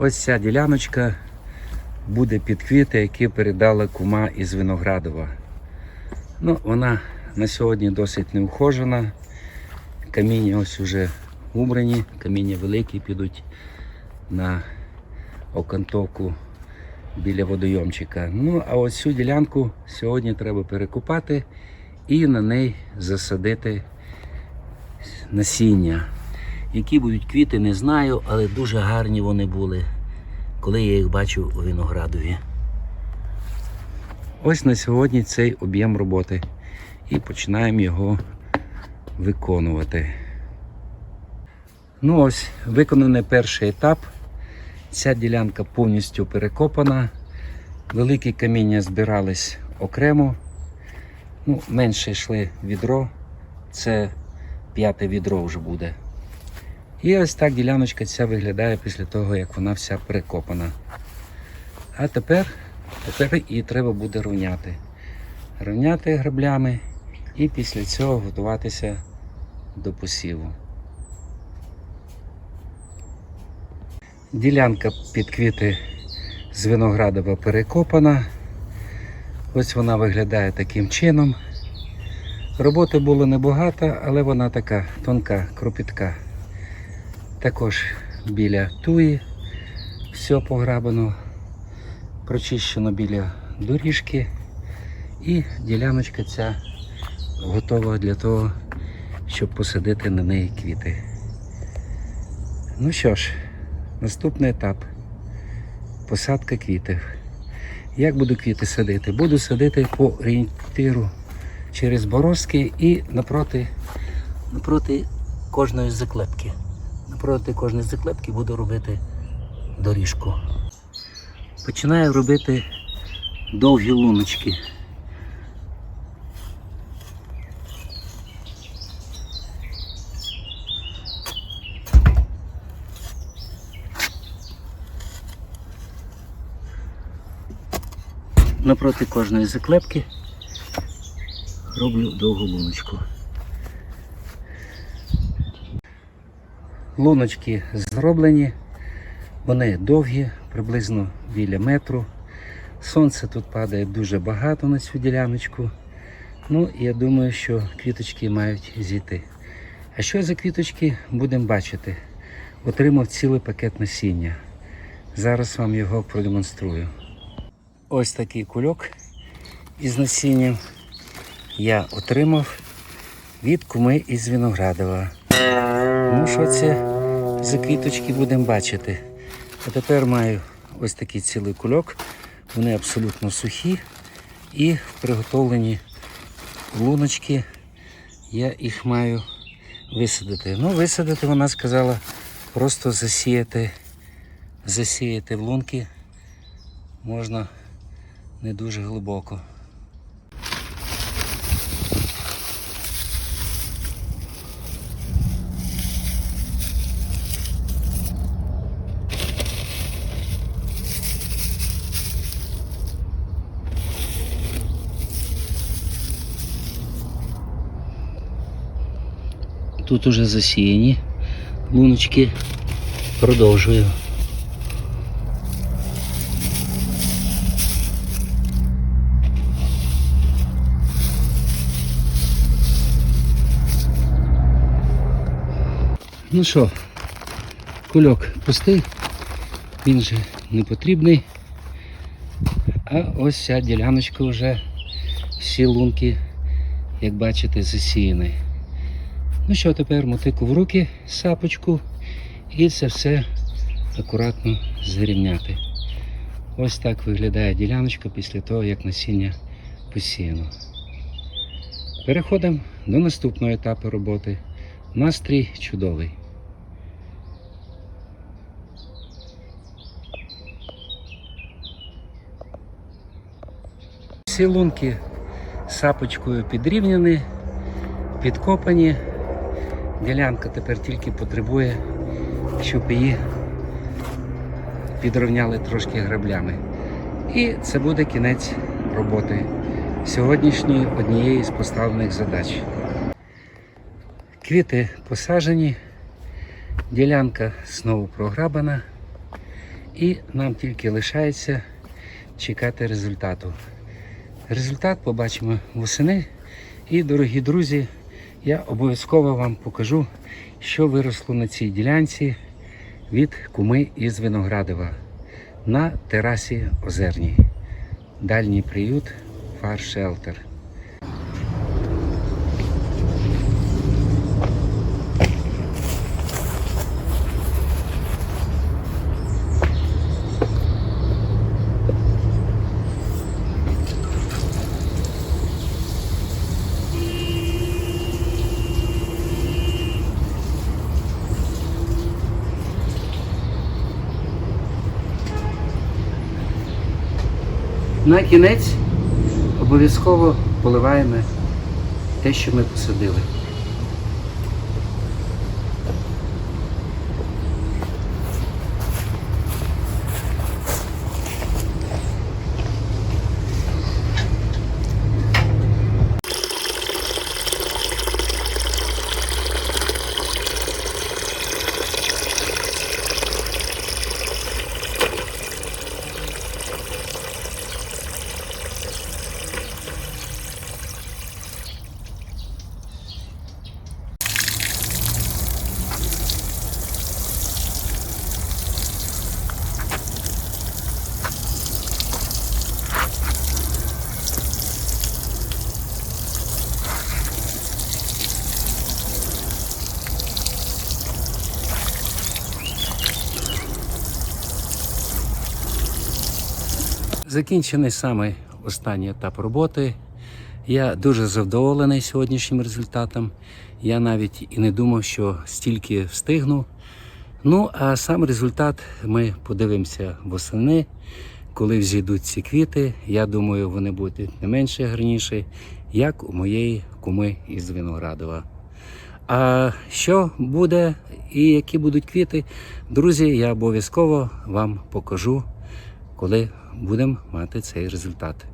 Ось ця діляночка буде під квіти, які передала кума із Виноградова. Ну, вона на сьогодні досить неухожена. Каміння ось уже убрані, каміння великі підуть на окантовку біля водойомчика. Ну, а ось цю ділянку сьогодні треба перекопати і на неї засадити насіння. Які будуть квіти, не знаю, але дуже гарні вони були, коли я їх бачив у виноградові. Ось на сьогодні цей об'єм роботи. І починаємо його виконувати. Ну ось, виконаний перший етап. Ця ділянка повністю перекопана. Великі каміння збирались окремо. Ну, менше йшли відро. Це п'яте відро вже буде. І ось так діляночка ця виглядає після того, як вона вся перекопана. А тепер, тепер її треба буде рівняти. Рівняти граблями і після цього готуватися до посіву. Ділянка під квіти з виноградова перекопана. Ось вона виглядає таким чином. Роботи було небагато, але вона така тонка, кропітка. Також біля туї все пограбано, прочищено біля доріжки. І діляночка ця готова для того, щоб посадити на неї квіти. Ну що ж, наступний етап посадка квітів. Як буду квіти садити? Буду садити по орієнтиру через борозки і напроти, напроти кожної заклепки. Напроти кожної заклепки буду робити доріжку. Починаю робити довгі луночки. Напроти кожної заклепки роблю довгу луночку. Луночки зроблені, вони довгі, приблизно біля метру. Сонце тут падає дуже багато на цю діляночку. Ну, я думаю, що квіточки мають зійти. А що за квіточки будемо бачити? Отримав цілий пакет насіння. Зараз вам його продемонструю. Ось такий кульок із насінням я отримав від куми із Виноградова. Ну, що це за квіточки будемо бачити. А тепер маю ось такий цілий кульок. Вони абсолютно сухі і приготовлені луночки. Я їх маю висадити. Ну, висадити, вона сказала, просто засіяти, засіяти в лунки можна не дуже глибоко. Тут уже засіяні луночки. Продовжую. Ну що, кульок пустий, він же не потрібний. А ось ця діляночка вже всі лунки, як бачите, засіяні. Ну що, тепер мотику в руки, сапочку і це все акуратно зрівняти. Ось так виглядає діляночка після того, як насіння посіяно. Переходимо до наступного етапу роботи. Настрій чудовий. Всі лунки сапочкою підрівняні, підкопані. Ділянка тепер тільки потребує, щоб її підрівняли трошки граблями. І це буде кінець роботи сьогоднішньої однієї з поставлених задач. Квіти посаджені, ділянка знову програбана. І нам тільки лишається чекати результату. Результат побачимо восени. І, дорогі друзі, я обов'язково вам покажу, що виросло на цій ділянці від куми із Виноградова на терасі Озерній. Дальній приют Фар Шелтер. На кінець обов'язково поливаємо те, що ми посадили. Закінчений саме останній етап роботи. Я дуже задоволений сьогоднішнім результатом. Я навіть і не думав, що стільки встигну. Ну, а сам результат ми подивимося восени, коли взійдуть ці квіти. Я думаю, вони будуть не менше гарніші, як у моєї куми із Виноградова. А що буде і які будуть квіти, друзі, я обов'язково вам покажу, коли будемо мати цей результат.